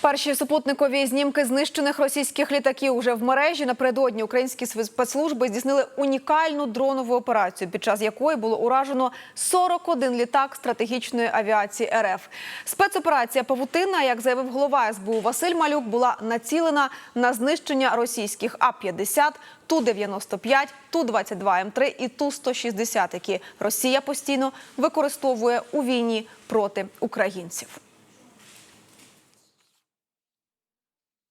Перші супутникові знімки знищених російських літаків уже в мережі. Напередодні українські спецслужби здійснили унікальну дронову операцію, під час якої було уражено 41 літак стратегічної авіації РФ. Спецоперація Павутина, як заявив голова СБУ Василь Малюк, була націлена на знищення російських А-50, Ту-95, Ту-22М3 і Ту-160, які Росія постійно використовує у війні проти українців.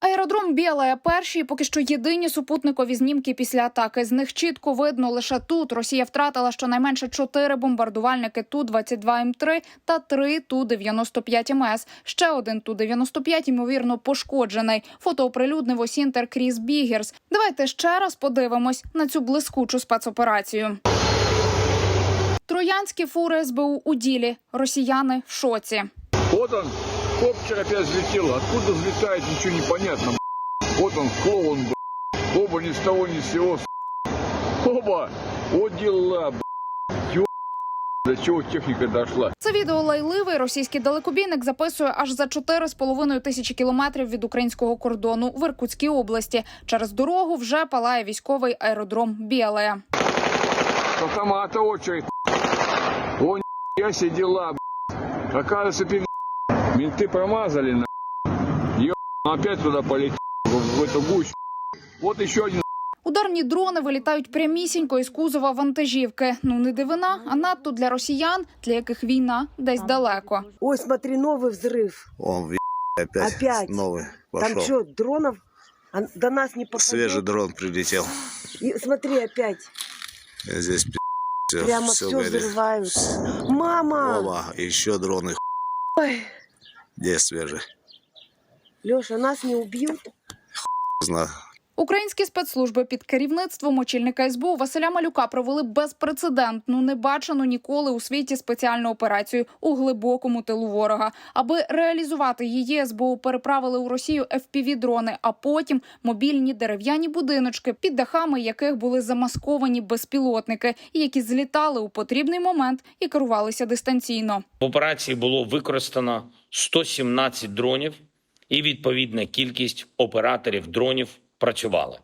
Аеродром Білая перші, поки що єдині супутникові знімки після атаки. З них чітко видно лише тут. Росія втратила щонайменше чотири бомбардувальники ту 22 м 3 та три ту 95 МС. Ще один ту 95 ймовірно пошкоджений. Фото оприлюднив Осінтер Кріс Бігерс. Давайте ще раз подивимось на цю блискучу спецоперацію. Троянські фури СБУ у ділі. Росіяни в шоці. Вот он, коптер опять взлетел. Откуда взлетает, ничего не понятно. Вот он, клоун, б***ь. Оба ни с того ни с сего. Оба. Вот дела. Ё- До чего техника дошла. Це відео лайливий російський далекобійник записує аж за 4,5 тисячі кілометрів від українського кордону в Іркутській області. Через дорогу вже палає військовий аеродром Білая. С автомата очередь. О, я б***ь. Оказывается, пи***, менты промазали, на. Ё- опять туда полетел, в, в эту гущу. Вот еще один Ударні дрони вилітають прямісінько із кузова вантажівки. Ну не дивина, а надто для росіян, для яких війна десь далеко. Ой, смотри, новый взрыв. Он в опять, Опять? новый Там пошел. что, дронов А до нас не попадет? Свежий дрон прилетел. И смотри, опять. И Здесь все, Прямо все, взрывают. Мама! Оба, еще дроны. Ой, Где свежий? Леша, нас не убьют? Знаю. Українські спецслужби під керівництвом очільника СБУ Василя Малюка провели безпрецедентну, небачену ніколи у світі спеціальну операцію у глибокому тилу ворога. Аби реалізувати її, СБУ переправили у Росію fpv дрони, а потім мобільні дерев'яні будиночки, під дахами яких були замасковані безпілотники, які злітали у потрібний момент і керувалися дистанційно. В операції було використано 117 дронів, і відповідна кількість операторів дронів працювали.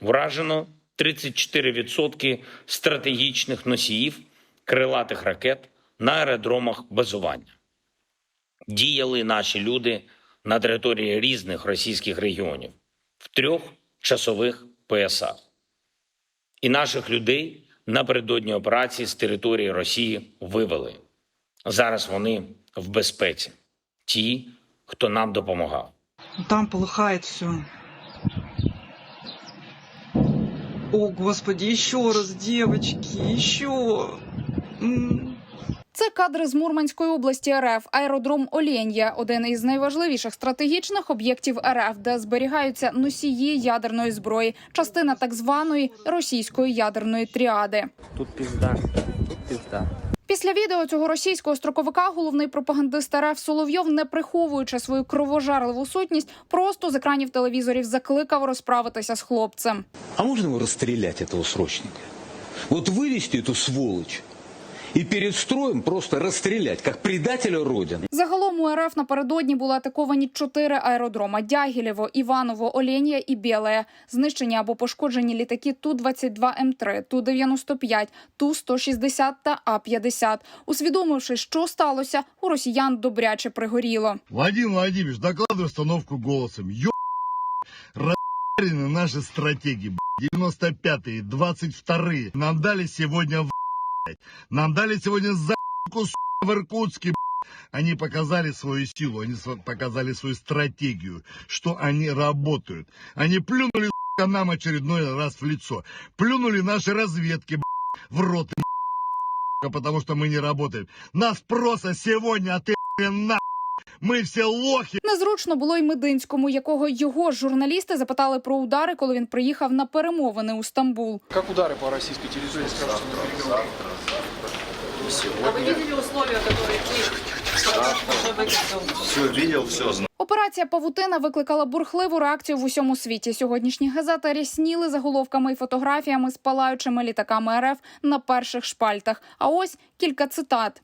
Вражено 34% стратегічних носіїв крилатих ракет на аеродромах базування. Діяли наші люди на території різних російських регіонів в трьох часових поясах. І наших людей напередодні операції з території Росії вивели. Зараз вони в безпеці. Ті, хто нам допомагав. Там полыхает все. О, Господи, еще раз, девочки, еще. Це кадри з Мурманської області РФ, аеродром Олєн'я, один із найважливіших стратегічних об'єктів РФ, де зберігаються носії ядерної зброї, частина так званої російської ядерної тріади. Тут пізда, тут пизда. Після відео цього російського строковика головний пропагандист РФ Соловйов, не приховуючи свою кровожарливу сутність, просто з екранів телевізорів закликав розправитися з хлопцем. А можно его расстрелять, этого срочника? Вот вывести эту сволочь и перед строем просто расстрелять, как предателя Родины. Загалом у РФ напередодні були атаковані чотири аеродрома: Дягілєво, Іваново, Оленія і Білеє. Знищені або пошкоджені літаки Ту-22М3, Ту-95, Ту-160 та А-50. Усвідомивши, що сталося, у росіян добряче пригоріло. Владимир Владимирович, докладывай установку голосом. Ё... Рарены наши стратегии, б***ь. 95-е, 22-е. Нам дали сегодня в***ь. Нам дали сегодня сука, в Иркутске. Они показали свою силу, они показали свою стратегию, что они работают. Они плюнули, нам очередной раз в лицо. Плюнули наши разведки, в рот, потому что мы не работаем. Нас просто сегодня отыграли на мы все лохи. Незручно було й Мединському, якого його ж журналісти запитали про удари, коли він приїхав на перемовини у Стамбул. Как удары по российской территории, скажете, на переговорах? А вы видели условия, которые Киев? Все видел, все знаю. Операція Павутина викликала бурхливу реакцію в усьому світі. Сьогоднішні газети рясніли заголовками і фотографіями з палаючими літаками РФ на перших шпальтах. А ось кілька цитат.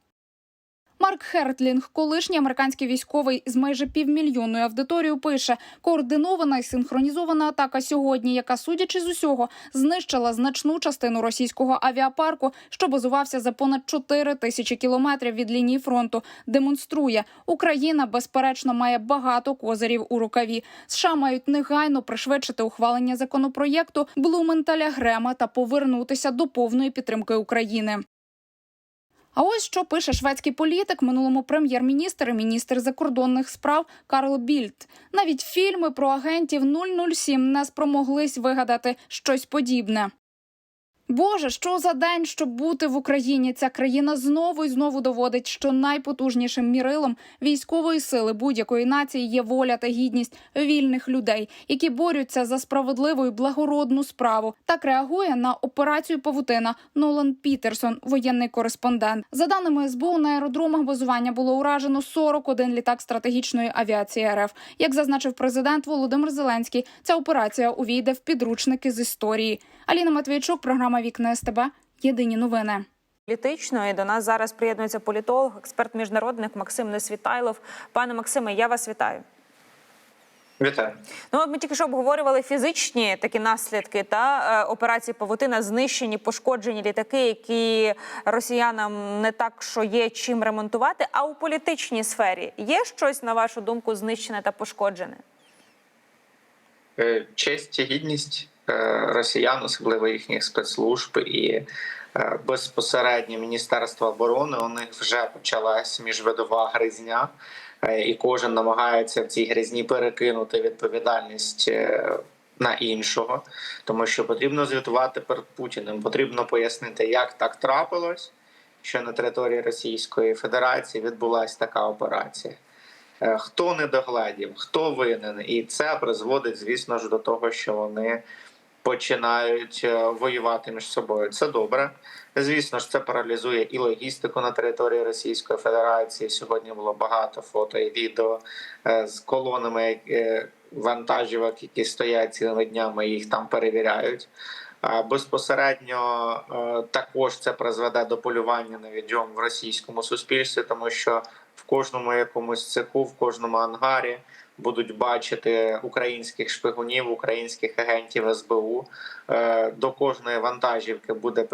Марк Хертлінг, колишній американський військовий з майже півмільйонною аудиторією, пише: координована і синхронізована атака сьогодні, яка, судячи з усього, знищила значну частину російського авіапарку, що базувався за понад 4 тисячі кілометрів від лінії фронту. Демонструє, Україна безперечно має багато козирів у рукаві. США мають негайно пришвидшити ухвалення законопроєкту Блументаля Грема та повернутися до повної підтримки України. А ось що пише шведський політик, минулому прем'єр-міністр і міністр закордонних справ Карл Більд. Навіть фільми про агентів 007 не спромоглись вигадати щось подібне. Боже, що за день, щоб бути в Україні? Ця країна знову і знову доводить, що найпотужнішим мірилом військової сили будь-якої нації є воля та гідність вільних людей, які борються за справедливу і благородну справу. Так реагує на операцію Павутина Нолан Пітерсон, воєнний кореспондент. За даними СБУ, на аеродромах базування було уражено 41 літак стратегічної авіації РФ. Як зазначив президент Володимир Зеленський, ця операція увійде в підручники з історії. Аліна Матвійчук, програма Вікна СТБ. Єдині новини. Політично і до нас зараз приєднується політолог, експерт міжнародник Максим Несвітайлов. Пане Максиме, я вас вітаю. Вітаю. Ну, от ми тільки що обговорювали фізичні такі наслідки та е, операції Павутина, знищені, пошкоджені літаки, які росіянам не так, що є чим ремонтувати. А у політичній сфері є щось на вашу думку знищене та пошкоджене? Е, Честь і гідність росіян, особливо їхніх спецслужб і е, безпосередньо Міністерства оборони, у них вже почалась міжвидова гризня, е, і кожен намагається в цій гризні перекинути відповідальність. е, На іншого, тому що потрібно звітувати перед Путіним, потрібно пояснити, як так трапилось, що на території Російської Федерації відбулася така операція. Е, хто не догледів, хто винен, і це призводить, звісно ж, до того, що вони починають е, воювати між собою. Це добре. Звісно ж, це паралізує і логістику на території Російської Федерації. Сьогодні було багато фото і відео е, з колонами е, вантажівок, які стоять цілими днями, їх там перевіряють. Безпосередньо також це призведе до полювання на відьом в російському суспільстві, тому що в кожному якомусь цеху, в кожному ангарі будуть бачити українських шпигунів, українських агентів СБУ. Е, До кожної вантажівки буде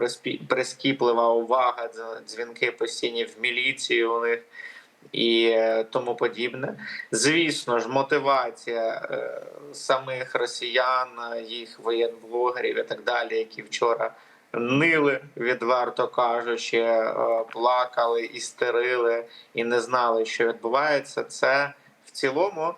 прискіплива увага, дзвінки постійні в міліцію у них і е, тому подібне. Звісно ж, мотивація е, самих росіян, їх воєнблогерів і так далі, які вчора нили, відверто кажучи, плакали, істерили і не знали, що відбувається. Це в цілому.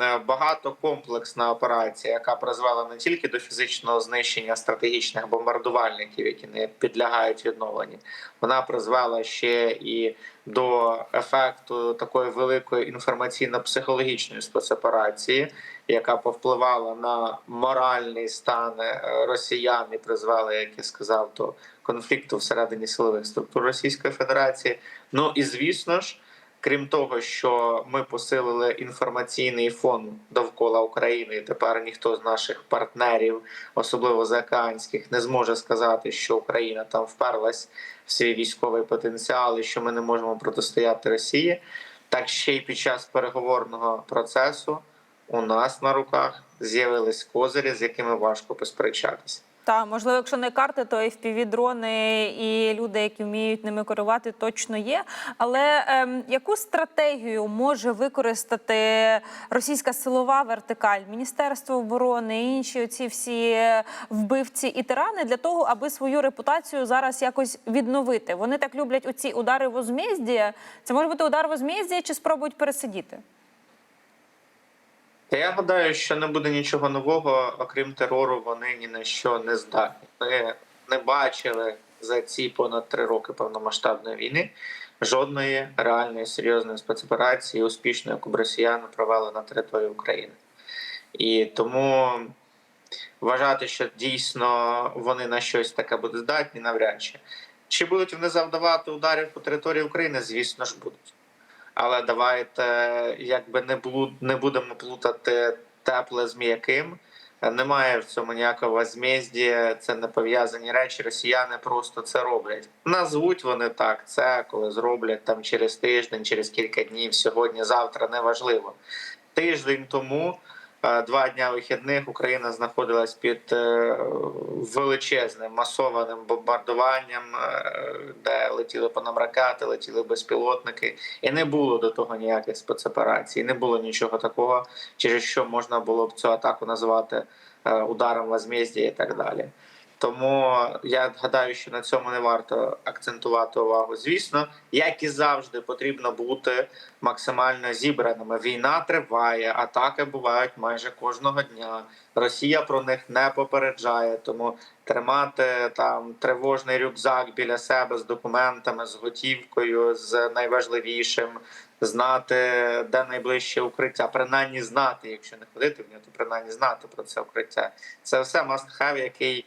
Е, Багатокомплексна операція, яка призвела не тільки до фізичного знищення стратегічних бомбардувальників, які не підлягають відновленню, вона призвела ще і до ефекту такої великої інформаційно-психологічної спецоперації, яка повпливала на моральний стан е, росіян і призвела, як я сказав, до конфлікту всередині силових структур Російської Федерації. Ну і звісно ж. Крім того, що ми посилили інформаційний фон довкола України, і тепер ніхто з наших партнерів, особливо заокеанських, не зможе сказати, що Україна там вперлась в свій військовий потенціал і що ми не можемо протистояти Росії. Так ще й під час переговорного процесу у нас на руках з'явились козирі, з якими важко посперечатися. Та можливо, якщо не карти, то fpv дрони і люди, які вміють ними керувати, точно є. Але ем, яку стратегію може використати російська силова вертикаль, Міністерство оборони, інші оці всі вбивці і тирани для того, аби свою репутацію зараз якось відновити? Вони так люблять оці удари возмездія. Це може бути удар возмездія чи спробують пересидіти? Та я гадаю, що не буде нічого нового, окрім терору, вони ні на що не здатні. Ми не бачили за ці понад три роки повномасштабної війни жодної реальної серйозної спецоперації, успішної, яку б росіяни провели на території України. І тому вважати, що дійсно вони на щось таке будуть здатні, навряд чи. Чи будуть вони завдавати ударів по території України? Звісно ж будуть. Але давайте якби не блуд, не будемо плутати тепле з м'яким. Немає в цьому ніякого змізді, це не пов'язані речі. Росіяни просто це роблять. Назвуть вони так. Це коли зроблять там через тиждень, через кілька днів, сьогодні, завтра, неважливо. Тиждень тому, два дня вихідних, Україна знаходилась під е, величезним масованим бомбардуванням, е, де летіли по летіли безпілотники, і не було до того ніяких спецоперацій, не було нічого такого, через що можна було б цю атаку назвати е, ударом возмездія і так далі. Тому я гадаю, що на цьому не варто акцентувати увагу. Звісно, як і завжди, потрібно бути максимально зібраними. Війна триває, атаки бувають майже кожного дня. Росія про них не попереджає, тому тримати там тривожний рюкзак біля себе з документами, з готівкою, з найважливішим, знати, де найближче укриття, принаймні знати, якщо не ходити в нього, то принаймні знати про це укриття. Це все must have, який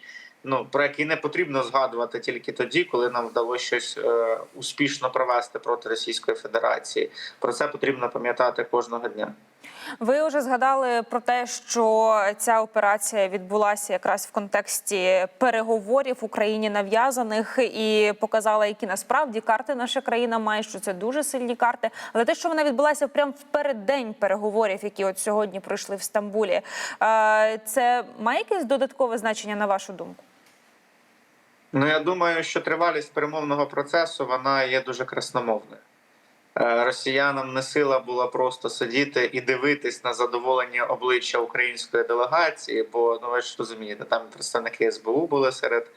ну про який не потрібно згадувати тільки тоді, коли нам вдалося щось е, успішно провести проти Російської Федерації. Про це потрібно пам'ятати кожного дня. Ви вже згадали про те, що ця операція відбулася якраз в контексті переговорів Україні нав'язаних і показала, які насправді карти наша країна має, що це дуже сильні карти. Але те, що вона відбулася прямо в переддень переговорів, які от сьогодні пройшли в Стамбулі, е, це має якесь додаткове значення на вашу думку? Ну я думаю, що тривалість перемовного процесу вона є дуже красномовною. Е, Росіянам не сила була просто сидіти і дивитись на задоволення обличчя української делегації, бо ну ви ж розумієте, там представники СБУ були серед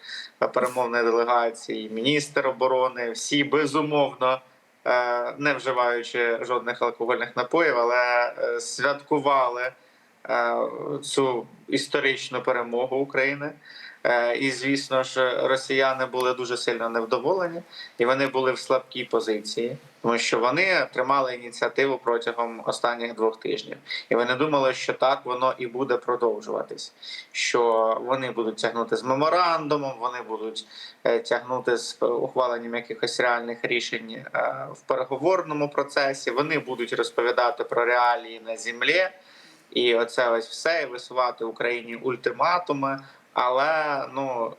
перемовної делегації, міністр оборони, всі безумовно, е, не вживаючи жодних алкогольних напоїв, але е, святкували цю історичну перемогу України. Е, І звісно ж, росіяни були дуже сильно невдоволені, і вони були в слабкій позиції, тому що вони тримали ініціативу протягом останніх двох тижнів, і вони думали, що так воно і буде продовжуватись. Що вони будуть тягнути з меморандумом, вони будуть е, тягнути з ухваленням якихось реальних рішень е, в переговорному процесі. Вони будуть розповідати про реалії на землі. І оце ось все і висувати Україні ультиматуми. Але ну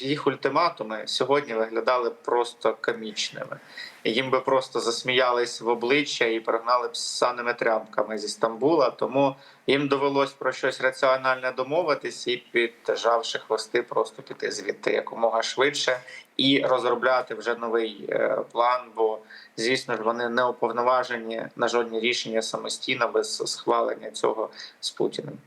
їх ультиматуми сьогодні виглядали просто комічними. Їм би просто засміялись в обличчя і прогнали б саними тряпками зі Стамбула. Тому їм довелось про щось раціональне домовитись і піджавши хвости, просто піти звідти якомога швидше і розробляти вже новий е, план. Бо звісно ж вони не уповноважені на жодні рішення самостійно без схвалення цього з Путіним.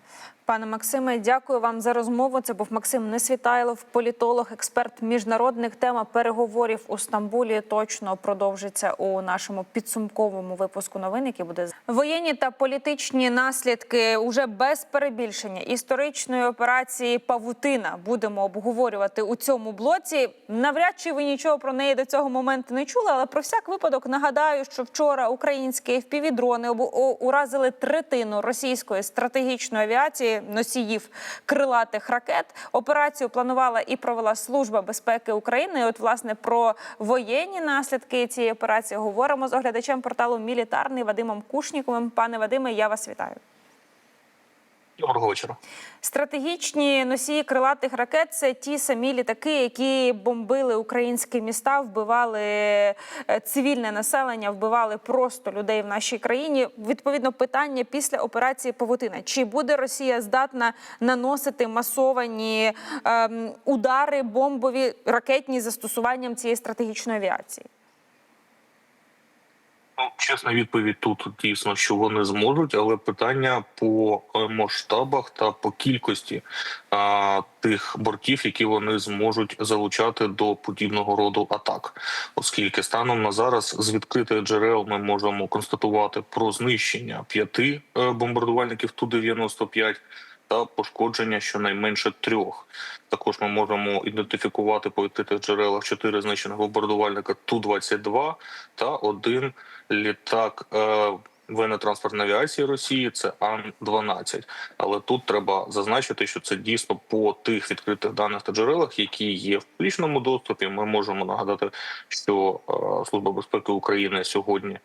Пане Максиме, дякую вам за розмову. Це був Максим Несвітайлов, політолог, експерт міжнародних тема переговорів у Стамбулі. Точно продовжиться у нашому підсумковому випуску новин, який буде воєнні та політичні наслідки уже без перебільшення історичної операції Павутина. Будемо обговорювати у цьому блоці. Навряд чи ви нічого про неї до цього моменту не чули, але про всяк випадок нагадаю, що вчора українські FPV-дрони обу- уразили третину російської стратегічної авіації носіїв крилатих ракет. Операцію планувала і провела служба безпеки України. І от власне про воєнні наслідки цієї операції говоримо з оглядачем порталу Мілітарний Вадимом Кушніковим. Пане Вадиме, я вас вітаю. Доброго вечора. Стратегічні носії крилатих ракет це ті самі літаки, які бомбили українські міста, вбивали е, цивільне населення, вбивали просто людей в нашій країні. Відповідно, питання після операції Павутина: чи буде Росія здатна наносити масовані ем, удари, бомбові ракетні застосуванням цієї стратегічної авіації? Ну, чесна відповідь тут дійсно, що вони зможуть, але питання по е, масштабах та по кількості а, тих бортів, які вони зможуть залучати до подібного роду атак, оскільки станом на зараз з відкритих джерел ми можемо констатувати про знищення п'яти е, бомбардувальників ту 95 та пошкодження щонайменше трьох. Також ми можемо ідентифікувати по відкритих джерелах чотири знищених бомбардувальника Ту-22 та один літак е, воєнно-транспортної авіації Росії. Це Ан-12. Але тут треба зазначити, що це дійсно по тих відкритих даних та джерелах, які є в публічному доступі. Ми можемо нагадати, що е, Служба безпеки України сьогодні.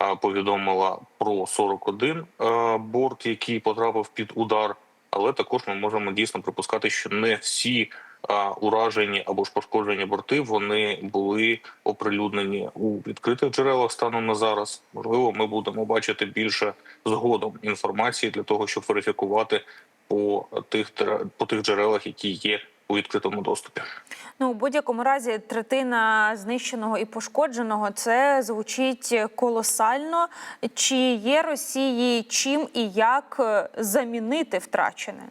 е, повідомила про 41 е, борт, який потрапив під удар. Але також ми можемо дійсно припускати, що не всі уражені або ж пошкоджені борти вони були оприлюднені у відкритих джерелах станом на зараз. Можливо, ми будемо бачити більше згодом інформації для того, щоб верифікувати по тих по тих джерелах, які є у відкритому доступі. Ну, у будь-якому разі, третина знищеного і пошкодженого це звучить колосально. Чи є Росії чим і як е, замінити втрачене?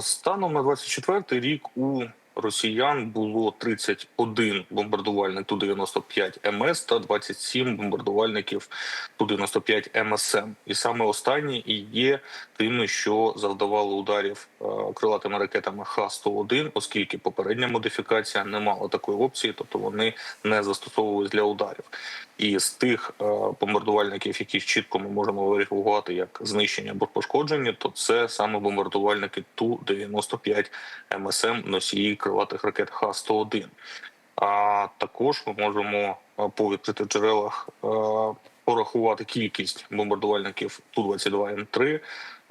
Станом на 24 рік у росіян було 31 бомбардувальник Ту-95 МС та 27 бомбардувальників Ту-95 МСМ. І саме останні і є тими, що завдавали ударів е, крилатими ракетами Х-101, оскільки попередня модифікація не мала такої опції, тобто вони не застосовувались для ударів. І з тих е, бомбардувальників, які чітко ми можемо верифікувати як знищення або пошкодження, то це саме бомбардувальники Ту-95 МСМ носії крилатих ракет Х-101. А також ми можемо е, по відкритих джерелах е, порахувати кількість бомбардувальників Ту-22М3,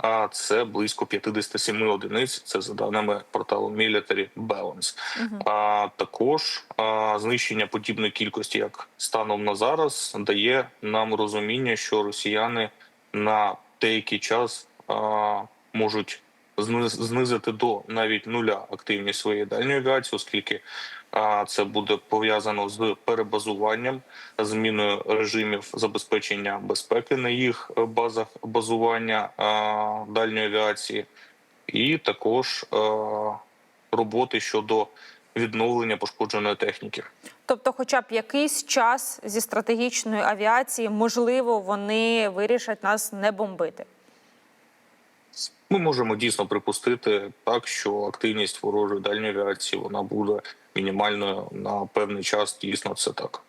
а це близько 57 одиниць. Це за даними порталу Military Balance. А також а, знищення подібної кількості, як станом на зараз, дає нам розуміння, що росіяни на деякий час а, можуть зниз- знизити до навіть нуля активність своєї дальньої авіації, оскільки а, це буде пов'язано з перебазуванням, зміною режимів забезпечення безпеки на їх е, базах базування дальньої авіації, і також роботи щодо відновлення пошкодженої техніки. Тобто, хоча б якийсь час зі стратегічної авіації, можливо, вони вирішать нас не бомбити. Ми можемо дійсно припустити так, що активність ворожої дальньої авіації вона буде мінімальною на певний час. Дійсно, це так.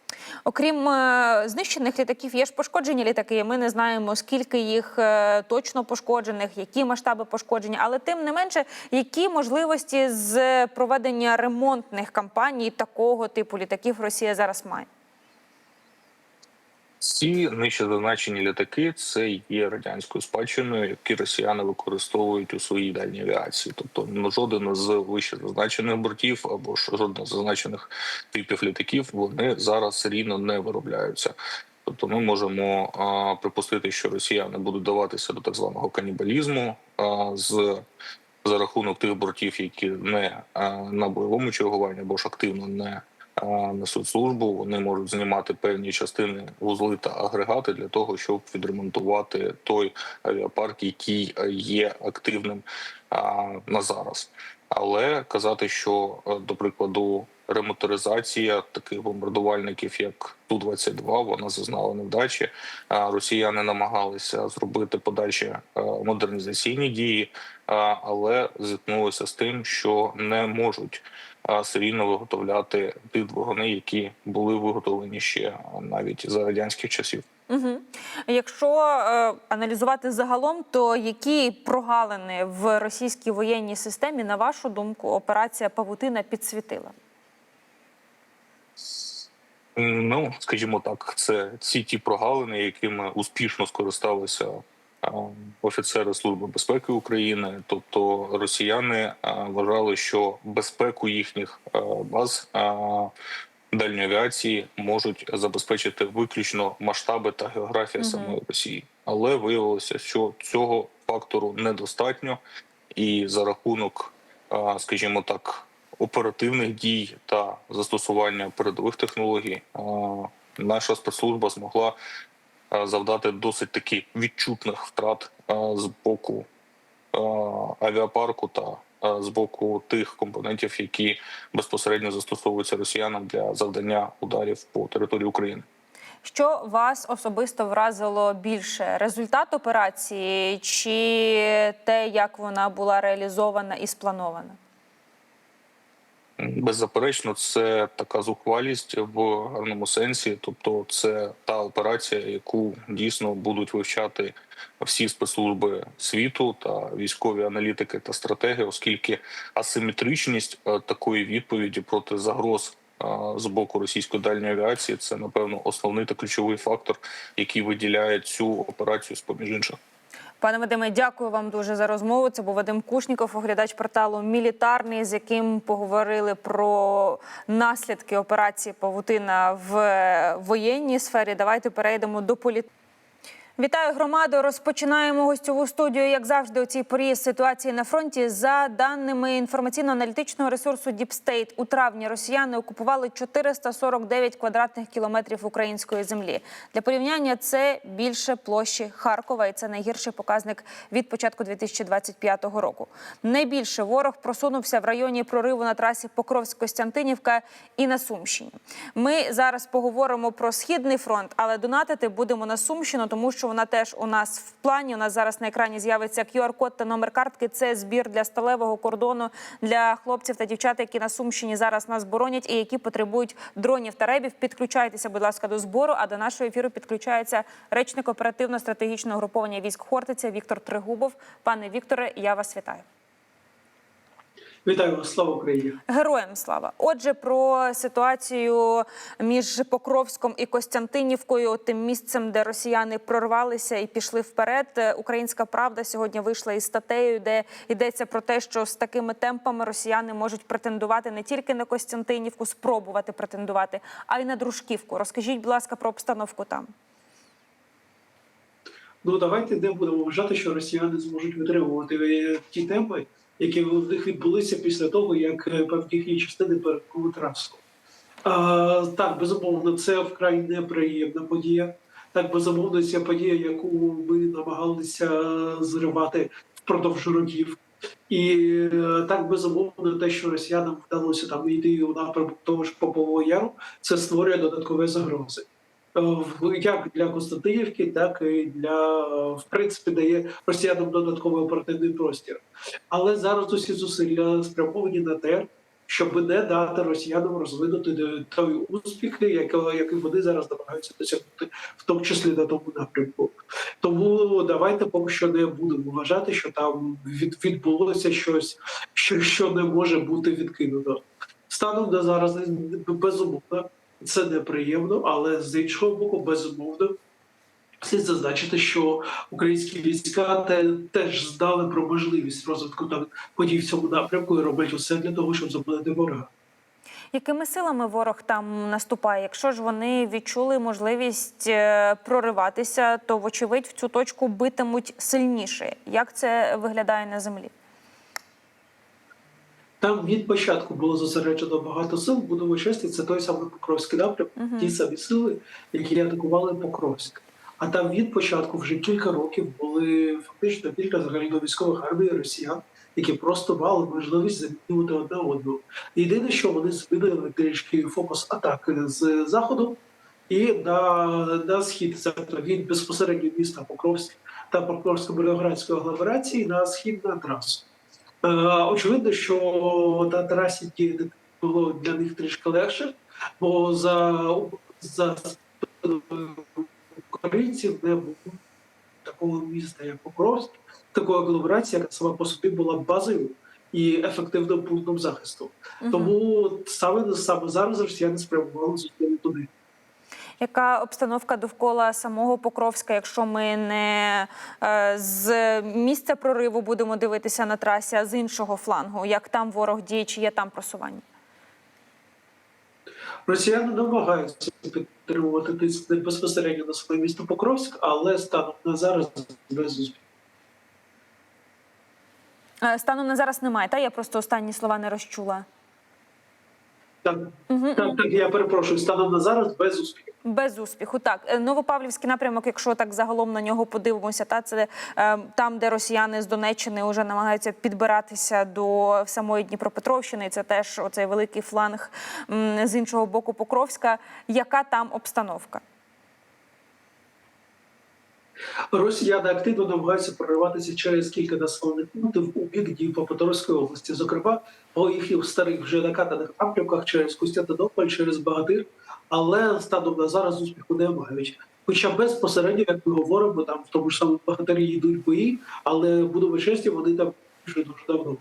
Окрім е, знищених літаків, є ж пошкоджені літаки. Ми не знаємо, скільки їх е, точно пошкоджених, які масштаби пошкодження, але тим не менше, які можливості з проведення ремонтних кампаній такого типу літаків Росія зараз має. Ці нижче зазначені літаки це є радянською спадщиною, які росіяни використовують у своїй дальній авіації. Тобто жоден з вище зазначених бортів або жоден з зазначених типів літаків вони зараз серійно не виробляються. Тобто, ми можемо а, припустити, що росіяни будуть даватися до так званого канібалізму а, з за рахунок тих бортів, які не а, на бойовому чергуванні або ж активно не а, несуть службу. Вони можуть знімати певні частини вузли та агрегати для того, щоб відремонтувати той авіапарк, який е, є активним на зараз. Але казати, що е, до прикладу ремоторизація таких бомбардувальників, як Ту-22, вона зазнала невдачі. Росіяни намагалися зробити подальші е, модернізаційні дії, але зіткнулися з тим, що не можуть серійно виготовляти ті двигуни, які були виготовлені ще навіть за радянських часів. Угу. Якщо е, аналізувати загалом, то які прогалини в російській воєнній системі, на вашу думку, операція Павутина підсвітила? Ну, скажімо так, це ці ті прогалини, якими успішно скористалися офіцери Служби безпеки України. Тобто росіяни вважали, що безпеку їхніх баз дальньої авіації можуть забезпечити виключно масштаби та географія самої Росії, але виявилося, що цього фактору недостатньо, і за рахунок, скажімо так, оперативних дій та застосування передових технологій, наша спецслужба змогла завдати досить таки відчутних втрат з боку авіапарку та з боку тих компонентів, які безпосередньо застосовуються росіянам для завдання ударів по території України. Що вас особисто вразило більше? Результат операції чи те, як вона була реалізована і спланована? Беззаперечно, це така зухвалість в гарному сенсі. Тобто, це та операція, яку дійсно будуть вивчати всі спецслужби світу та військові аналітики та стратеги, оскільки асиметричність е, такої відповіді проти загроз з боку російської дальньої авіації. Це напевно основний та ключовий фактор, який виділяє цю операцію з поміж інших. Пане Вадиме, дякую вам дуже за розмову. Це був Вадим Кушніков, оглядач порталу Мілітарний, з яким поговорили про наслідки операції Павутина в воєнній сфері. Давайте перейдемо до політики. Вітаю громаду. Розпочинаємо гостьову студію, як завжди, у цій порі ситуації на фронті. За даними інформаційно-аналітичного ресурсу State, у травні росіяни окупували 449 квадратних кілометрів української землі. Для порівняння це більше площі Харкова, і це найгірший показник від початку 2025 року. Найбільше ворог просунувся в районі прориву на трасі Покровськ-Костянтинівка і на Сумщині. Ми зараз поговоримо про східний фронт, але донатити будемо на Сумщину, тому що вона теж у нас в плані. У нас зараз на екрані з'явиться QR-код та номер картки. Це збір для сталевого кордону для хлопців та дівчат, які на Сумщині зараз нас боронять і які потребують дронів та ребів. Підключайтеся, будь ласка, до збору. А до нашого ефіру підключається речник оперативно-стратегічного груповання військ Хортиця Віктор Тригубов. Пане Вікторе, я вас вітаю. Вітаю вас, слава Україні. Героям слава. Отже, про ситуацію між Покровськом і Костянтинівкою, тим місцем, де росіяни прорвалися і пішли вперед. Е, Українська правда сьогодні вийшла із статтею, де йдеться про те, що з такими темпами росіяни можуть претендувати не тільки на Костянтинівку, спробувати претендувати, а й на Дружківку. Розкажіть, будь ласка, про обстановку там. Ну давайте не будемо вважати, що росіяни зможуть витримувати е, ті темпи, які в них відбулися після того, як е, певні їхні частини перекули трасу. А, так, безумовно, це вкрай неприємна подія. Так, безумовно, це подія, яку ми намагалися зривати впродовж років. І е, так безумовно, те, що росіянам вдалося там йти у напрямку того ж Попового Яру, це створює додаткові загрози. Е, як для Константинівки, так і для е, в принципі дає росіянам додатковий оперативний простір. Але зараз усі зусилля спрямовані на те, щоб не дати росіянам розвинути той успіх, який, вони зараз намагаються досягнути, в тому числі на тому напрямку. Тому давайте поки що не будемо вважати, що там від, відбулося щось, що, що не може бути відкинуто. Станом на зараз безумовно. Це неприємно, але з іншого боку, безумовно, слід зазначити, що українські війська те, теж знали про можливість розвитку там подій в цьому напрямку і роблять усе для того, щоб зупинити ворога. Якими силами ворог там наступає? Якщо ж вони відчули можливість е, прориватися, то вочевидь в цю точку битимуть сильніше. Як це виглядає на землі? Там від початку було зосереджено багато сил. Будемо чесні, це той самий Покровський напрямок, Мгм. ті самі сили, які атакували Покровськ. А там від початку вже кілька років були фактично кілька взагалі до військових армій росіян, які просто мали можливість замінювати одне одного. Єдине, що вони змінили трішки фокус атаки з заходу і на, на схід, тобто від безпосередньо міста Покровськ та Покровсько-Белоградської агломерації на схід на трасу. Е, Очевидно, що на трасі було для них трішки легше, бо за, за українців не було такого міста, як Покровськ, такої агломерації, яка сама по собі була базою і ефективним пунктом захисту. Тому саме саме зараз росіяни спрямували зусилля туди. Яка обстановка довкола самого Покровська, якщо ми не е, з місця прориву будемо дивитися на трасі, а з іншого флангу? Як там ворог діє, чи є там просування? Росіяни намагаються підтримувати тиск безпосередньо на своє місто Покровськ, але станом на зараз без успіху. Е, Станом на зараз немає, та я просто останні слова не розчула. Так, угу. так, так, я перепрошую, станом на зараз без успіху. Без успіху, так Е, Новопавлівський напрямок, якщо так загалом на нього подивимося, та це е, там, де росіяни з Донеччини вже намагаються підбиратися до самої Дніпропетровщини. Це теж оцей великий фланг з іншого боку Покровська. Яка там обстановка? Росіяни активно намагаються прориватися через кілька населених пунктів у бік Дніпропетровської області, зокрема по їхніх старих вже накатаних напрямках через Костянтинополь, через Багатир, але станом на зараз успіху не мають. Хоча безпосередньо, як ми говоримо, там в тому ж самому Багатирі йдуть бої, але будемо чесні, вони там вже дуже давно.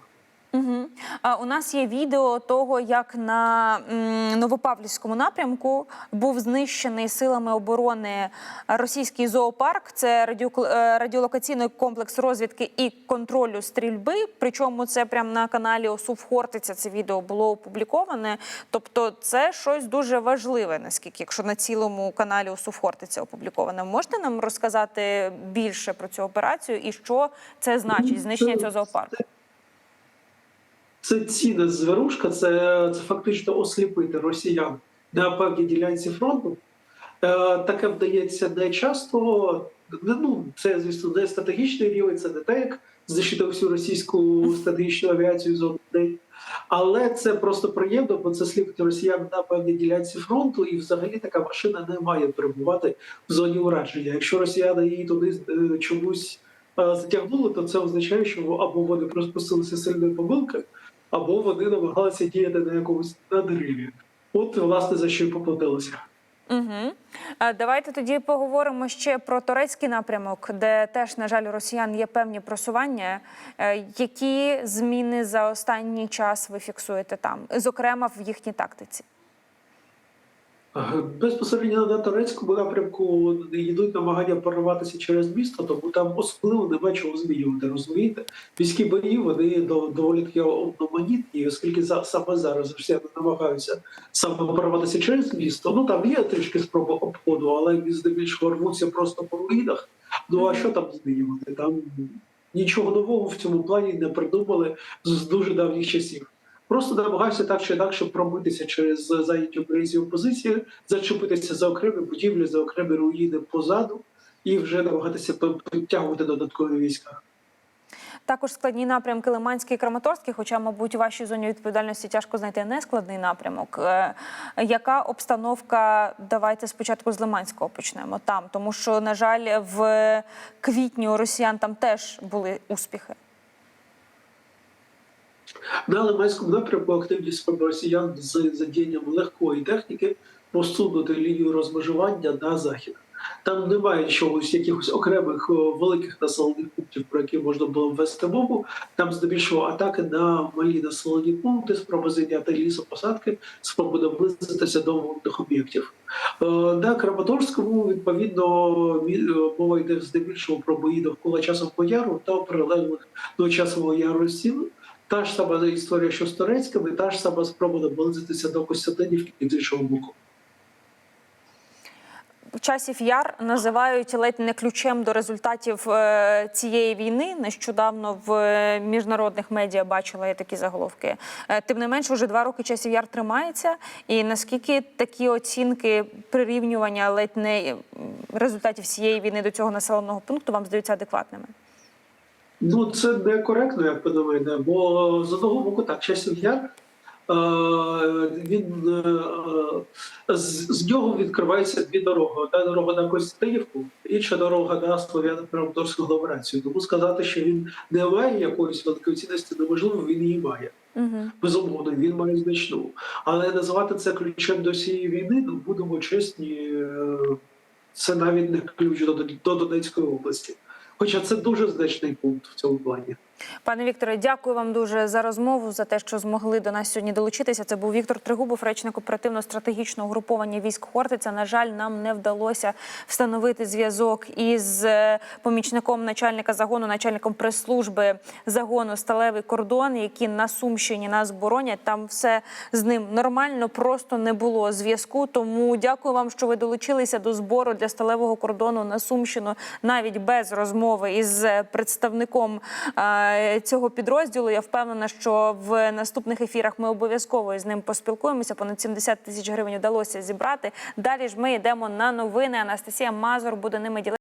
Угу. А, у нас є відео того, як на м, Новопавлівському напрямку був знищений силами оборони російський зоопарк. Це радіо, е, радіолокаційний комплекс розвідки і контролю стрільби. Причому це прямо на каналі ОСУВ Хортиця. Це відео було опубліковане. Тобто, це щось дуже важливе, наскільки, якщо на цілому каналі ОСУВ Хортиця опубліковане. Можете нам розказати більше про цю операцію і що це значить знищення цього зоопарку? Це ціна зверушка, це, це фактично осліпити росіян на певній ділянці фронту. Е, таке вдається не часто. Ну, це, звісно, не стратегічний рівень, це не те, як знищити всю російську стратегічну авіацію один день. Але це просто приємно, бо це сліпити росіян на певній ділянці фронту, і взагалі така машина не має перебувати в зоні ураження. Якщо росіяни її туди е, чомусь е, затягнули, то це означає, що або вони розпустилися сильною помилкою, або вони намагалися діяти на якомусь надриві. От, власне, за що й поплатилися. Угу. Давайте тоді поговоримо ще про турецький напрямок, де теж, на жаль, росіян є певні просування. Е, Які зміни за останній час ви фіксуєте там, зокрема в їхній тактиці? Безпосередньо на турецькому напрямку йдуть намагання прорватися через місто, тому там особливо нема чого змінювати. Розумієте, міські бої вони доволі таки одноманітні, оскільки за саме зараз всі намагаються саме прорватися через місто. Ну там є трішки спроба обходу, але вони здебільшого рвуться просто по руїнах. Ну а що там змінювати? Там нічого нового в цьому плані не придумали з дуже давніх часів. Просто намагаюся так чи інакше пробитися через зайняті українські позиції, зачепитися за окремі будівлі, за окремі руїни позаду і вже намагатися підтягувати додаткові війська. Також складні напрямки Лиманський і Краматорський, хоча, мабуть, у вашій зоні відповідальності тяжко знайти нескладний напрямок. Е, Яка обстановка? Давайте спочатку з Лиманського почнемо там, тому що, на жаль, в квітні у росіян там теж були успіхи. На Лиманському напрямку активні спроби росіян з задіянням легкої техніки посунути лінію розмежування на захід. Там немає чогось якихось окремих великих населених пунктів, про які можна було ввести мову. Там здебільшого атаки на малі населені пункти, спроби зайняти лісопосадки, спроби наблизитися до водних об'єктів. Е, На Краматорському відповідно е, мова йде здебільшого про бої довкола часового яру та прилеглих до часового яру сіл. Та ж сама історія, що з Турецьким, і та ж сама спроба наблизитися до Костянтинівки з іншого боку. Часів яр називають ледь не ключем до результатів е, цієї війни. Нещодавно в е, міжнародних медіа бачила я такі заголовки. Е, Тим не менш, вже два роки часів яр тримається. І наскільки такі оцінки прирівнювання ледь не результатів цієї війни до цього населеного пункту вам здаються адекватними? Ну це некоректно, як на мене, бо з одного боку так, е, Він е, з, з нього відкриваються дві дороги. Одна дорога на Костянтинівку, інша дорога на слов'яно краматорську агломерацію. Тому сказати, що він не має якоїсь великої цінності, неможливо, він її має. Угу. Безумовно, він має значну. Але називати це ключем до цієї війни, ну будемо чесні, е, це навіть не ключ до, до Донецької області. Хоча це дуже значний пункт в цьому плані. Пане Вікторе, дякую вам дуже за розмову, за те, що змогли до нас сьогодні долучитися. Це був Віктор Тригубов, речник оперативно-стратегічного угруповання військ Хортиця. На жаль, нам не вдалося встановити зв'язок із е, помічником начальника загону, начальником прес-служби загону Сталевий кордон, які на Сумщині нас боронять. Там все з ним нормально, просто не було зв'язку. Тому дякую вам, що ви долучилися до збору для сталевого кордону на Сумщину, навіть без розмови із представником. Е, Цього підрозділу я впевнена, що в наступних ефірах ми обов'язково з ним поспілкуємося. Понад 70 тисяч гривень вдалося зібрати. Далі ж ми йдемо на новини. Анастасія Мазур буде ними ділитися.